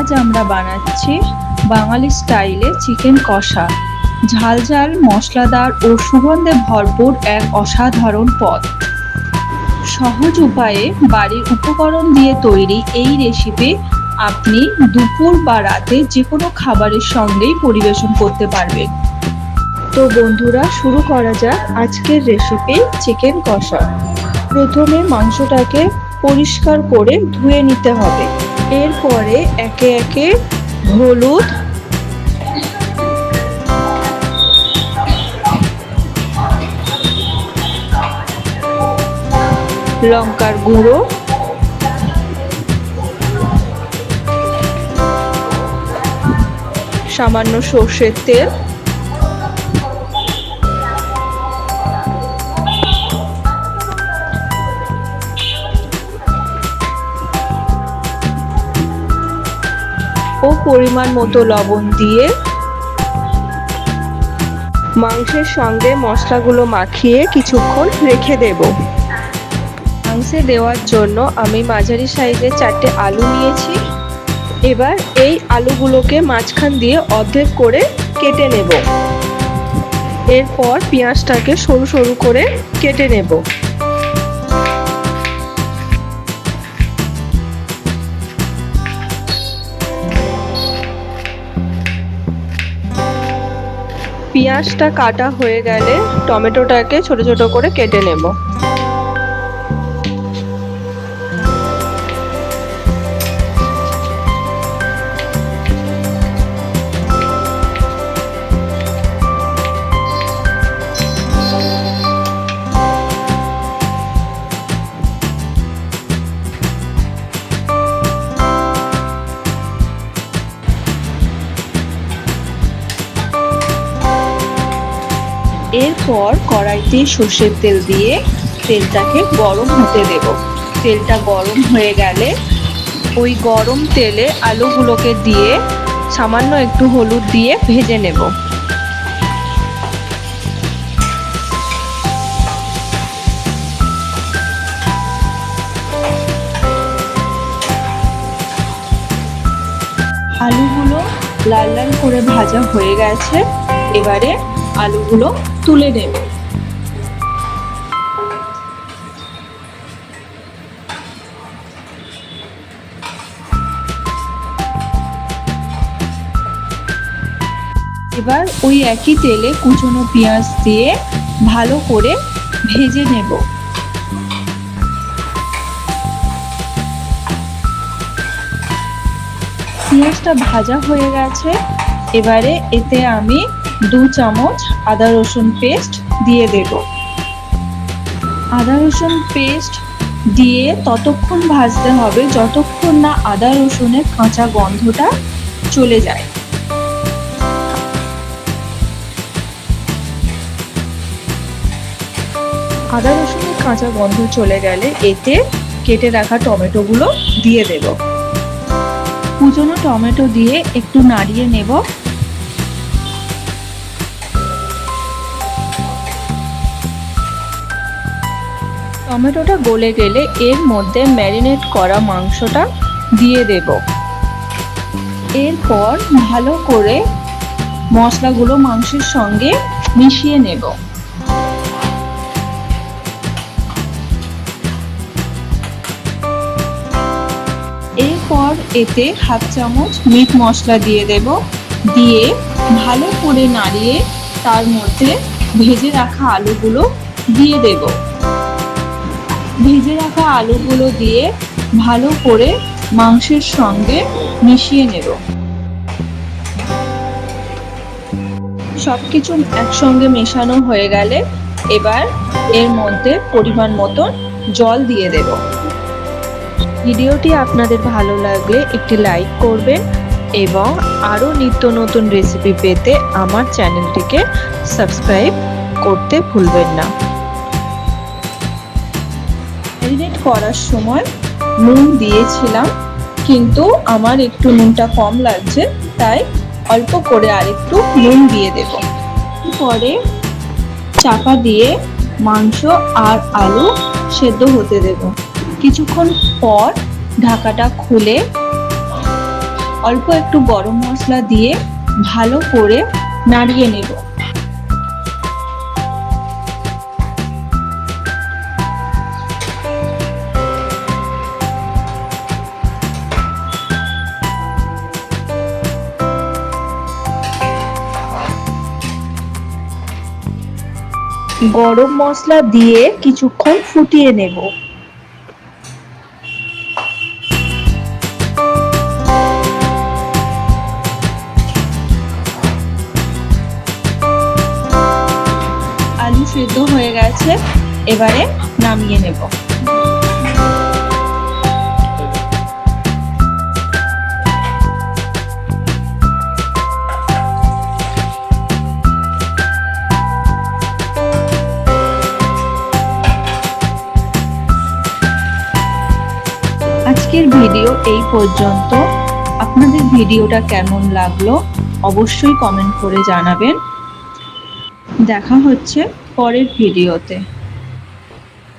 আজ আমরা বানাচ্ছি বাঙালি স্টাইলে চিকেন কষা। ঝাল ঝাল, মশলাদার ও সুগন্ধে ভরপুর এক অসাধারণ পদ। সহজ উপায়ে বাড়ির উপকরণ দিয়ে তৈরি এই রেসিপি আপনি দুপুর বা রাতে যে কোনো খাবারের সঙ্গেই পরিবেশন করতে পারবেন। তো বন্ধুরা, শুরু করা যাক আজকের রেসিপি চিকেন কষা। প্রথমে মাংসটাকে পরিষ্কার করে ধুয়ে নিতে হবে। এরপরে একে একে হলুদ লঙ্কার গুঁড়ো সামান্য সর্ষের তেল ও পরিমাণ মতো লবণ দিয়ে মাংসের সঙ্গে মশলাগুলো মাখিয়ে কিছুক্ষণ রেখে দেব। মাংসে দেওয়ার জন্য আমি মাঝারি সাইজের চারটে আলু নিয়েছি। এবার এই আলুগুলোকে মাঝখান দিয়ে অর্ধেক করে কেটে নেব। এরপর পেঁয়াজটাকে সরু সরু করে কেটে নেব। পেঁয়াজটা কাটা হয়ে গেলে টমেটোটাকে ছোট ছোট করে কেটে নেব। এরপর কড়াইতে সর্ষের তেল দিয়ে তেলটাকে গরম হতে দেব। তেলটা গরম হয়ে গেলে ওই গরম তেলে আলুগুলোকে দিয়ে সামান্য একটু হলুদ দিয়ে ভেজে নেব। আলুগুলো লাল লাল করে ভাজা হয়ে গেছে। এবারে আলুগুলো তুলে নেব। এবার ওই একই তেলে কুচনো পেঁয়াজ দিয়ে ভালো করে ভেজে নেব। পেঁয়াজটা ভাজা হয়ে গেছে। এবারে এতে আমি দু চামচ আদা রসুন পেস্ট দিয়ে দেব। আদা রসুন পেস্ট দিয়ে ততক্ষণ ভাজতে হবে যতক্ষণ না আদা রসুনের কাঁচা গন্ধটা চলে যায়। আদা রসুনের কাঁচা গন্ধ চলে গেলে এতে কেটে রাখা টমেটোগুলো দিয়ে দেব। কুচনো টমেটো দিয়ে একটু নাড়িয়ে নেব। টমেটোটা গলে গেলে এর মধ্যে ম্যারিনেট করা মাংসটা দিয়ে দেব। এরপর ভালো করে মশলাগুলো মাংসের সঙ্গে মিশিয়ে নেব। এরপর এতে হাফ চামচ মিট মশলা দিয়ে দেব। দিয়ে ভালো করে নাড়িয়ে তার মধ্যে ভেজে রাখা আলুগুলো দিয়ে দেবো। ভেজে রাখা আলুগুলো দিয়ে ভালো করে মাংসের সঙ্গে মিশিয়ে নেব সবকিছু একসঙ্গে মেশানো হয়ে গেলে এবার এর মধ্যে পরিমাণ মতো জল দিয়ে দেব। ভিডিওটি আপনাদের ভালো লাগলে একটি লাইক করবেন এবং আরও নিত্য নতুন রেসিপি পেতে আমার চ্যানেলটিকে সাবস্ক্রাইব করতে ভুলবেন না। ম্যারিনেট করার সময় নুন দিয়েছিলাম, কিন্তু আমার একটু নুনটা কম লাগছে, তাই অল্প করে আরেকটু নুন দিয়ে দেব। পরে চাপা দিয়ে মাংস আর আলু সেদ্ধ হতে দেব। কিছুক্ষণ পর ঢাকাটা খুলে অল্প একটু গরম মশলা দিয়ে ভালো করে নাড়িয়ে নেব। গরম মশলা দিয়ে কিছুক্ষণ ফুটিয়ে নেব। আলু সেদ্ধ হয়ে গেছে এবারে নামিয়ে নেব। ভিডিও এই পর্যন্ত। আপনাদের ভিডিওটা কেমন লাগল অবশ্যই কমেন্ট করে জানাবেন। দেখা হচ্ছে পরের ভিডিওতে।